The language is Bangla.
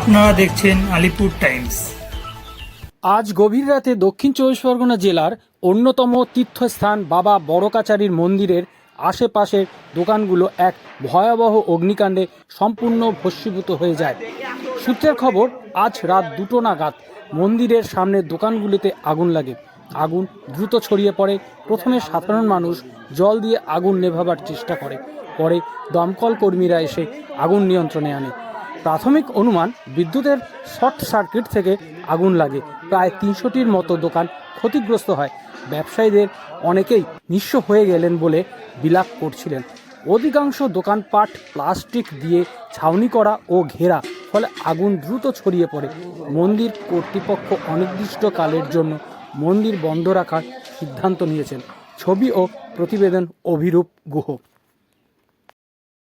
আপনারা দেখছেন আলিপুর টাইমস। আজ গভীর রাতে দক্ষিণ চব্বিশ পরগনা জেলার অন্যতম তীর্থস্থান বাবা বড়কাচারির মন্দিরের আশেপাশের দোকানগুলো এক ভয়াবহ অগ্নিকাণ্ডে সম্পূর্ণ ভস্মীভূত হয়ে যায়। সূত্রের খবর, আজ রাত দুটো নাগাদ মন্দিরের সামনের দোকানগুলিতে আগুন লাগে। আগুন দ্রুত ছড়িয়ে পড়ে। প্রথমে সাধারণ মানুষ জল দিয়ে আগুন নেভাবার চেষ্টা করে। পরে দমকল কর্মীরা এসে আগুন নিয়ন্ত্রণে আনে। প্রাথমিক অনুমান বিদ্যুতের শর্ট সার্কিট থেকে আগুন লাগে। প্রায় তিনশোটির মতো দোকান ক্ষতিগ্রস্ত হয়। ব্যবসায়ীদের অনেকেই নিঃস্ব হয়ে গেলেন বলে বিলাপ করছিলেন। অধিকাংশ দোকানপাট প্লাস্টিক দিয়ে ছাউনি করা ও ঘেরা, ফলে আগুন দ্রুত ছড়িয়ে পড়ে। মন্দির কর্তৃপক্ষ অনির্দিষ্টকালের জন্য মন্দির বন্ধ রাখার সিদ্ধান্ত নিয়েছেন। ছবি ও প্রতিবেদন অভিরূপ গুহ।